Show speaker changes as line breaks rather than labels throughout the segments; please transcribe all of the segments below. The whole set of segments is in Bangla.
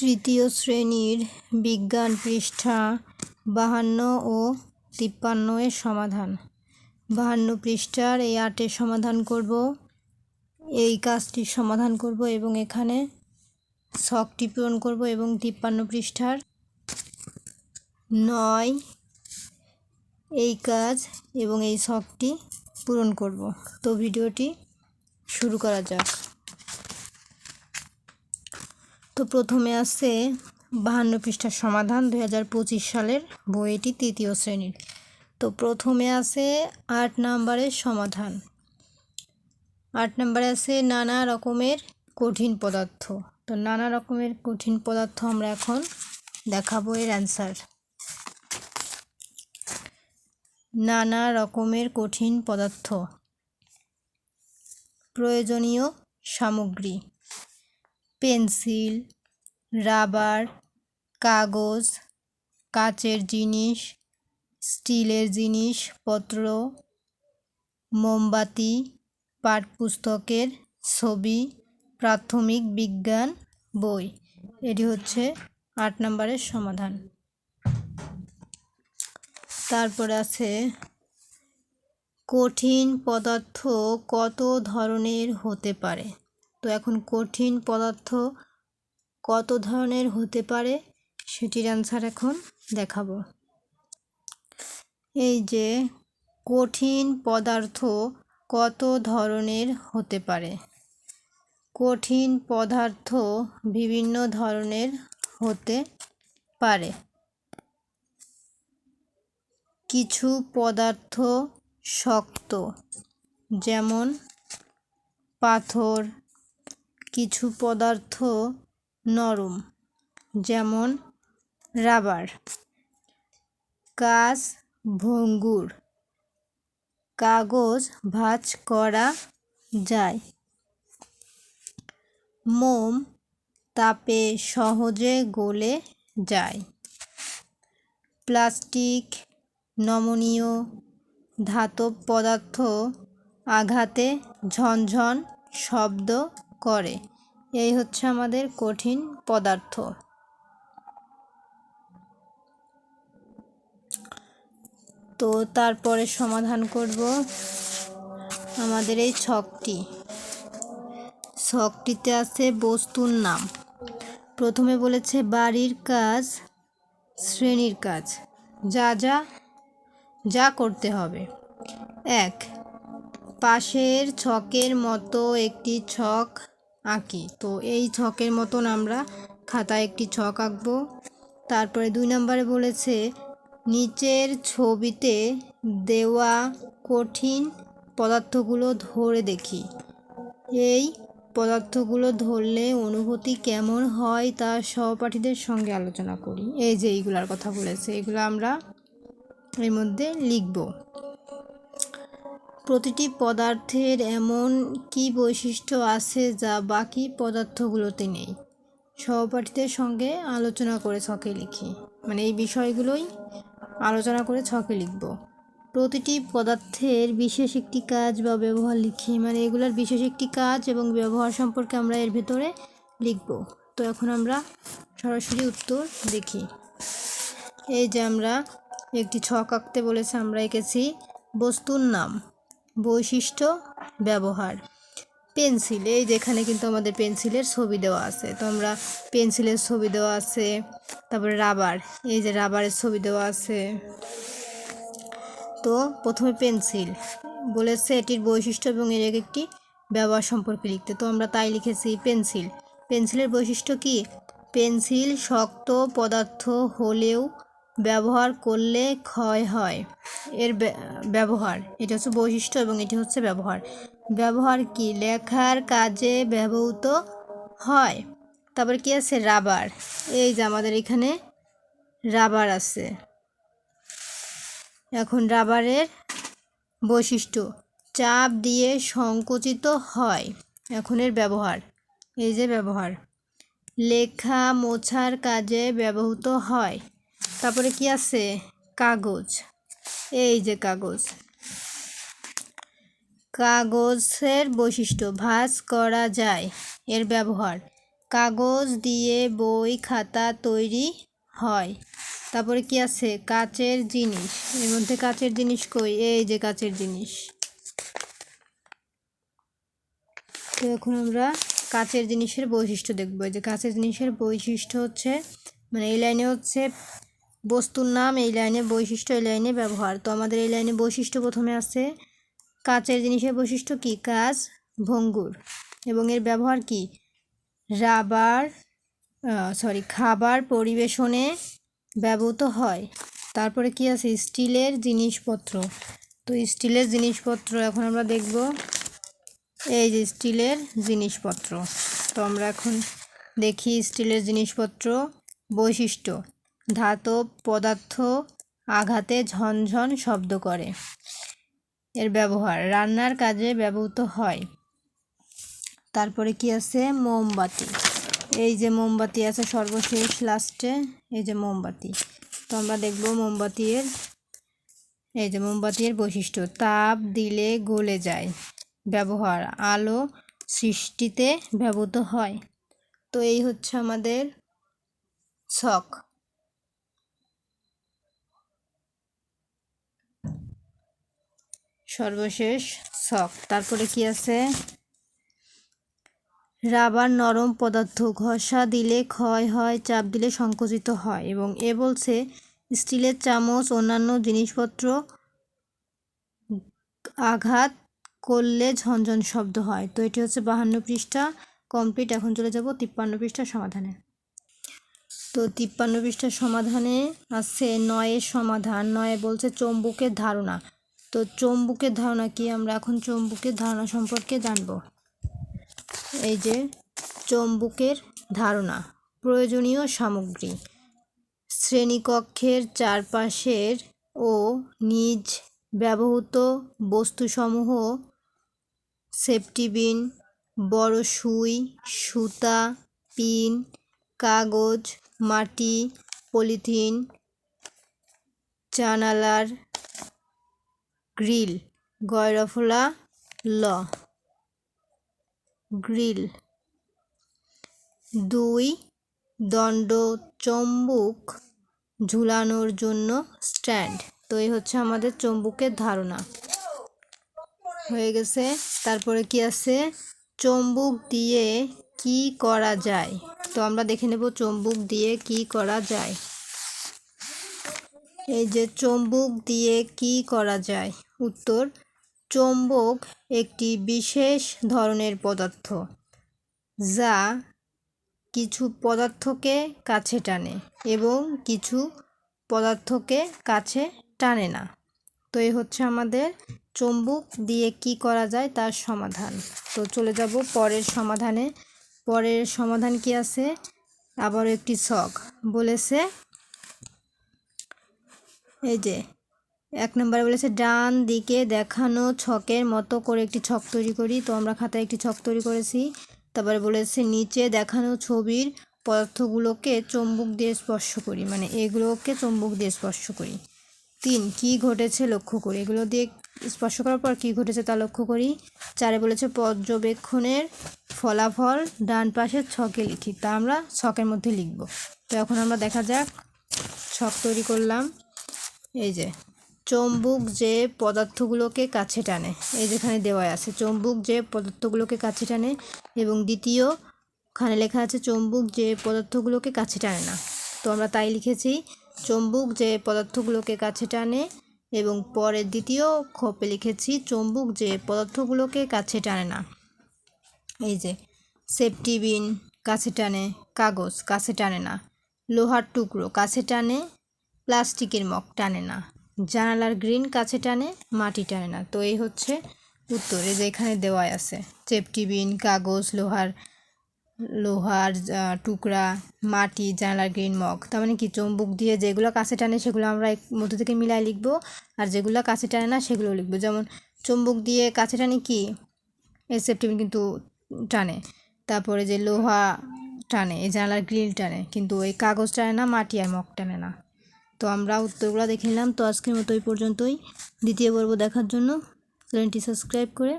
তৃতীয় শ্রেণির বিজ্ঞান পৃষ্ঠা বাহান্ন ও তিপ্পান্ন এর সমাধান। বাহান্ন পৃষ্ঠার এই আটের সমাধান করব, এই কাজটির সমাধান করব এবং এখানে শখটি পূরণ করব এবং তিপ্পান্ন পৃষ্ঠার নয় এই কাজ এবং এই শখটি পূরণ করব। তো ভিডিওটি শুরু করা যাক। তো প্রথমে আছে বাহান্ন পৃষ্ঠার সমাধান দুই হাজার পঁচিশ সালের বইটি তৃতীয় শ্রেণির। তো প্রথমে আছে আট নাম্বারের সমাধান। আট নাম্বারে আছে নানা রকমের কঠিন পদার্থ। তো নানা রকমের কঠিন পদার্থ আমরা এখন দেখাবো এর অ্যান্সার নানা রকমের কঠিন পদার্থ। প্রয়োজনীয় সামগ্রী। পেন্সিল, রাবার, কাগজ, কাচের জিনিস, স্টিলের জিনিসপত্র মোমবাতি পাঠ্যপুস্তকের ছবি, প্রাথমিক বিজ্ঞান বই। এটি হচ্ছে আট নম্বরের সমাধান। তারপরে আছে, কঠিন পদার্থ কত ধরনের হতে পারে? তো এখন কঠিন পদার্থ কত ধরনের হতে পারে সেটির অ্যান্সার এখন দেখাবো। এই যে কঠিন পদার্থ কত ধরনের হতে পারে? কঠিন পদার্থ বিভিন্ন ধরনের হতে পারে। কিছু পদার্থ শক্ত, যেমন পাথর কিছু পদার্থ নরম, যেমন রাবার কাজ ভঙ্গুর, কাগজ ভাঁজ করা যায়। মোম তাপে সহজে গলে যায়। প্লাস্টিক, নমনীয় ধাতব পদার্থ আঘাতে ঝনঝন শব্দ করে। এই হচ্ছে আমাদের কঠিন পদার্থ। তো তারপরে সমাধান করব আমাদের এই ছকটি। ছকটিতে আছে বস্তুর নাম। প্রথমে বলেছে বাড়ির কাজ, শ্রেণির কাজ। যা যা যা করতে হবে। এক, পাশের ছকের মতো একটি ছক আঁকি। তো এই ছকের মতন আমরা খাতায় একটি ছক আঁকবো। তারপরে দুই নম্বরে বলেছে, নিচের ছবিতে দেওয়া কঠিন পদার্থগুলো ধরে দেখি। এই পদার্থগুলো ধরলে অনুভূতি কেমন হয় তা সহপাঠীদের সঙ্গে আলোচনা করি। এই যে এইগুলার কথা বলেছে, এগুলো আমরা এর মধ্যে লিখব। প্রতিটি পদার্থের এমন কি বৈশিষ্ট্য আছে যা বাকি পদার্থগুলোতে নেই? সহপাঠীদের সঙ্গে আলোচনা করে ছকে লিখি। মানে এই বিষয়গুলোই আলোচনা করে ছকে লিখব। প্রতিটি পদার্থের বিশেষ একটি কাজ বা ব্যবহার লিখি। মানে এগুলোর বিশেষ একটি কাজ এবং ব্যবহার সম্পর্কে আমরা এর ভেতরে লিখব। তো এখন আমরা সরাসরি উত্তর দেখি। এই যে আমরা একটি ছক আঁকতে বলেছে, আমরা এঁকেছি বস্তুর নাম। বৈশিষ্ট্য ব্যবহার। পেন্সিল, এই যেখানে কিন্তু আমাদের পেন্সিলের ছবি দেওয়া আছে। তো আমরা পেন্সিলের ছবি দেওয়া আছে, তারপরে রাবার, এই যে রাবারের ছবি দেওয়া আছে। তো প্রথমে পেন্সিল, বলেছে এটির বৈশিষ্ট্য এবং এর একটি ব্যবহার সম্পর্কে লিখতে। তো আমরা তাই লিখেছি পেন্সিল। পেন্সিলের বৈশিষ্ট্য কি? পেন্সিল শক্ত পদার্থ হলেও ব্যবহার করলে ক্ষয় হয়। এর ব্যবহার। এটা হচ্ছে বৈশিষ্ট্য এবং এটি হচ্ছে ব্যবহার। ব্যবহার কি? লেখার কাজে ব্যবহৃত হয়। তারপর কি আছে? রাবার। এই যে আমাদের এখানে রাবার আছে। এখন রাবারের বৈশিষ্ট্য। চাপ দিয়ে সংকুচিত হয়। এখন এর ব্যবহার। এই যে ব্যবহার। লেখা মোছার কাজে ব্যবহৃত হয়। তারপরে কি আছে? কাগজ। এই যে কাগজ। কাগজের বৈশিষ্ট্য, ভাঁজ করা যায়, এর ব্যবহার। কাগজ দিয়ে বই, খাতা তৈরি হয়। তারপরে কি আছে? কাচের জিনিস। এর মধ্যে কাচের জিনিস কই? এই যে কাচের জিনিস। তো এখন আমরা কাচের জিনিসের বৈশিষ্ট্য দেখব। যে কাচের জিনিসের বৈশিষ্ট্য হচ্ছে মানে এই লাইনে হচ্ছে বস্তুর নাম এই লাইনে বৈশিষ্ট্য, এই লাইনে ব্যবহার। তো আমাদের এই লাইনে বৈশিষ্ট্য প্রথমে আছে কাচের জিনিসের বৈশিষ্ট্য কি? কাজ ভঙ্গুর। এবং এর ব্যবহার কি? রাবার সরি খাবার পরিবেশনে ব্যবহৃত হয়। তারপরে কি আছে? স্টিলের জিনিসপত্র। তো স্টিলের জিনিসপত্র এখন আমরা দেখব। এই যে স্টিলের জিনিসপত্র। তো আমরা এখন দেখি স্টিলের জিনিসপত্র বৈশিষ্ট্য। ধাতব পদার্থ আঘাতে ঝনঝন শব্দ করে। এর ব্যবহার রান্নার কাজে ব্যবহৃত হয়। তারপরে কি আছে? মোমবাতি। এই যে মোমবাতি আছে সর্বশেষ লাস্টে এই যে মোমবাতি। তো আমরা দেখব মোমবাতির, এই যে মোমবাতির বৈশিষ্ট্য। তাপ দিলে গলে যায়। ব্যবহার আলো সৃষ্টিতে ব্যবহৃত হয়। তো এই হচ্ছে আমাদের ছক। সর্বশেষ ছক। তারপরে কি আছে? রাবার নরম পদার্থ, ঘষা দিলে ক্ষয় হয়, চাপ দিলে সংকুচিত হয় এবং এ বলছে স্টিলের চামচ, অন্যান্য জিনিসপত্র আঘাত করলে ঝনঝন শব্দ হয়। তো এটি হচ্ছে বাহান্ন পৃষ্ঠা কমপ্লিট এখন চলে যাব তিপ্পান্ন পৃষ্ঠার সমাধানে। তো তিপ্পান্ন পৃষ্ঠার সমাধানে আছে নয়ের সমাধান। নয়ে বলছে চম্বুকের ধারণা। তো চম্বুকের ধারণা কি? আমরা এখন চম্বুকের ধারণা সম্পর্কে জানব। এই যে চম্বুকের ধারণা, প্রয়োজনীয় সামগ্রী, শ্রেণীকক্ষের চারপাশের ও নিজ ব্যবহৃত বস্তুসমূহ সেফটি বিন বড় সুই, সুতা, পিন, কাগজ, মাটি, পলিথিন, জানালার গ্রিল, গয়রফলা, ল, গ্রিল। দুই দণ্ড চম্বুক ঝুলানোর জন্য স্ট্যান্ড। তো এই হচ্ছে আমাদের চম্বুকের ধারণা। হয়ে গেছে। তারপরে কি আছে? চম্বুক দিয়ে কি করা যায়? তো আমরা দেখে নেব চম্বুক দিয়ে কি করা যায়। এই যে চম্বুক দিয়ে কি করা যায়? উত্তর, চম্বক একটি বিশেষ ধরনের পদার্থ, যা কিছু পদার্থকে কাছে টানে এবং কিছু পদার্থকে কাছে টানে না। তো এই হচ্ছে আমাদের চম্বুক দিয়ে কি করা যায় তার সমাধান। তো চলে যাব পরের সমাধানে। পরের সমাধান কি আছে? আবার একটি শখ বলেছে, এই যে এক নম্বরে বলেছে, ডান দিকে দেখানো ছকের মতো করে একটি ছক তৈরি করি। তো আমরা খাতায় একটি ছক তৈরি করেছি। তারপরে বলেছে, নিচে দেখানো ছবির পদার্থগুলোকে চম্বুক দিয়ে স্পর্শ করি। মানে এগুলোকে চম্বুক দিয়ে স্পর্শ করি। তিন, কি ঘটেছে লক্ষ্য করি? এগুলো দিয়ে স্পর্শ করার পর কী ঘটেছে তা লক্ষ্য করি। চারে বলেছে, পর্যবেক্ষণের ফলাফল ডান পাশের ছকে লিখি। তা আমরা ছকের মধ্যে লিখব। তো এখন আমরা দেখা যাক, ছক তৈরি করলাম। এই যে চম্বুক যে পদার্থগুলোকে কাছে টানে, এই যেখানে দেওয়া আছে, চম্বুক যে পদার্থগুলোকে কাছে টানে এবং দ্বিতীয় খানে লেখা আছে, চম্বুক যে পদার্থগুলোকে কাছে টানে না। তো আমরা তাই লিখেছি, চম্বুক যে পদার্থগুলোকে কাছে টানে এবং পরের দ্বিতীয় খোপে লিখেছি, চম্বুক যে পদার্থগুলোকে কাছে টানে না। এই যে, সেফটি বিন কাছে টানে, কাগজ কাছে টানে না, লোহার টুকরো কাছে টানে, প্লাস্টিকের মগ টানে না। জানালার গ্রিন কাছে টানে, মাটি টানে না। তো এই হচ্ছে উত্তর। এই যে এখানে দেওয়া আছে। সেফটি বিন কাগজ, লোহার লোহার টুকরা, মাটি, জানালার গ্রিন মগ। তার মানে কি? চম্বুক দিয়ে যেগুলো কাছে টানে, সেগুলো আমরা এক মধ্য থেকে মিলাই লিখব। আর যেগুলো কাছে টানে না সেগুলো লিখব। যেমন চম্বুক দিয়ে কাছে টানে কি? এই কিন্তু টানে। তারপরে যে লোহা টানে, এই জানালার গ্রিল টানে। কিন্তু ওই কাগজ টানে না, মাটি আর মগ টানে না। তো আমরা উত্তরগুলো দেখে নিলাম। তো আজকের মতো ওই পর্যন্তই। দ্বিতীয় পর্ব দেখার জন্য চ্যানেলটি সাবস্ক্রাইব করে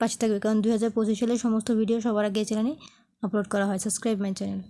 পাশে থাকবে, কারণ দু হাজার পঁচিশ সালে সমস্ত ভিডিও সবার আগে চ্যানেলে আপলোড করা হয়। Subscribe my channel.